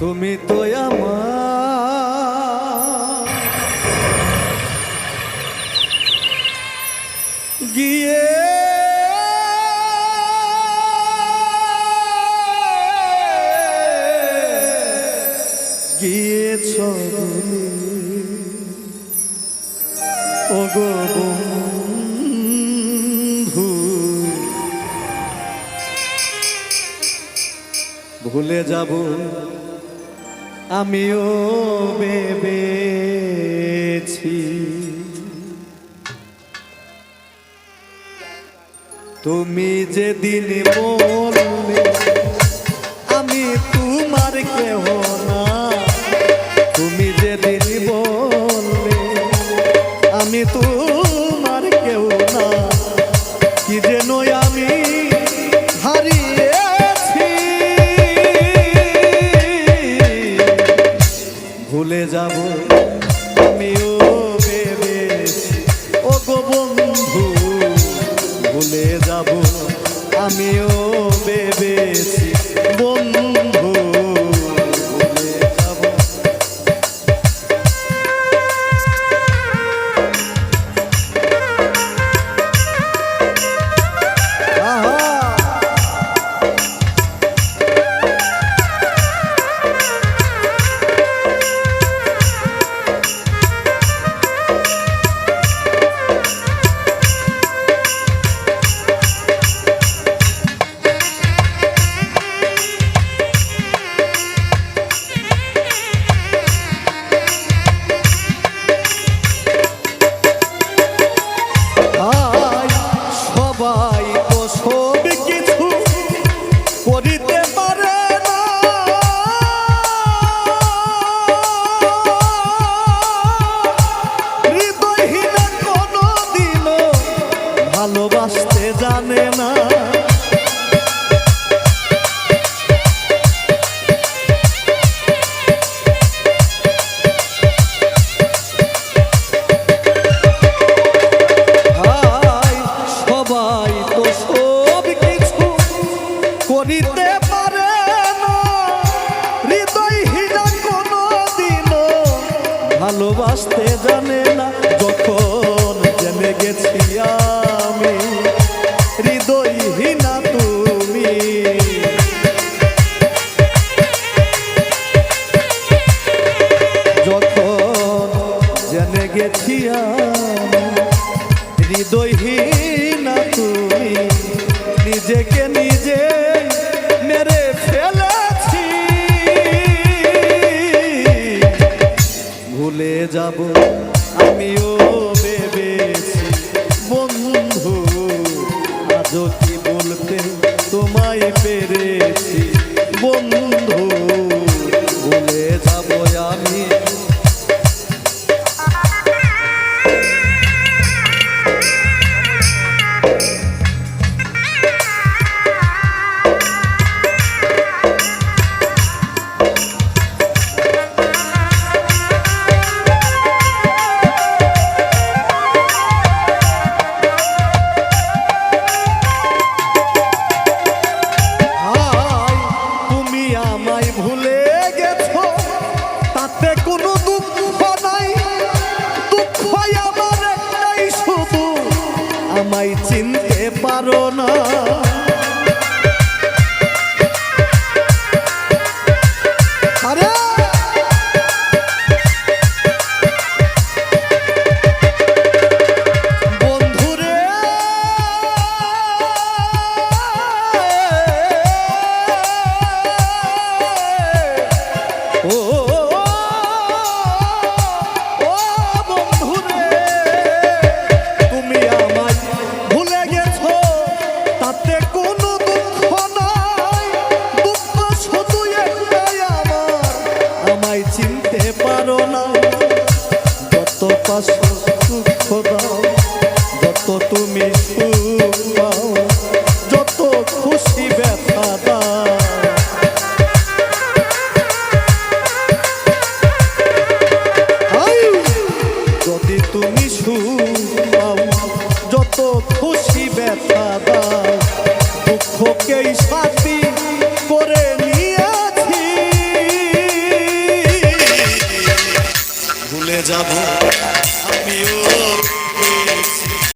তুমি তো গিয়ে গিয়েছ ও গো বন্ধু। ভুলে যাব। আমিও বেবেছি তুমি যেদিন বললে আমি তোমার কেহ যাব। আমিও ভেবেছি ও গো বন্ধু ভুলে যাব। আমিও ভালোবাসতে জানে না। করিতে পারে কোনো দিনও ভালোবাসতে জানে না যখন গেছি আমি। হৃদয়হীনা তুমি। যখন জেনে গেছি আমি, হৃদয়হীন তুমি। নিজেকে নিজে মেরে ফেলেছি। ভুলে যাব, আমিও ভেবেছি বন্ধু আজও কি বলতে তোমায় পেরেছি আমায় চিনতে পারো না। দাও, যত তুমি যত খুশি ব্যথা দাও। যদি তুমি সুখ যত খুশি ব্যথা দাও সাথী করে ভুলে যাব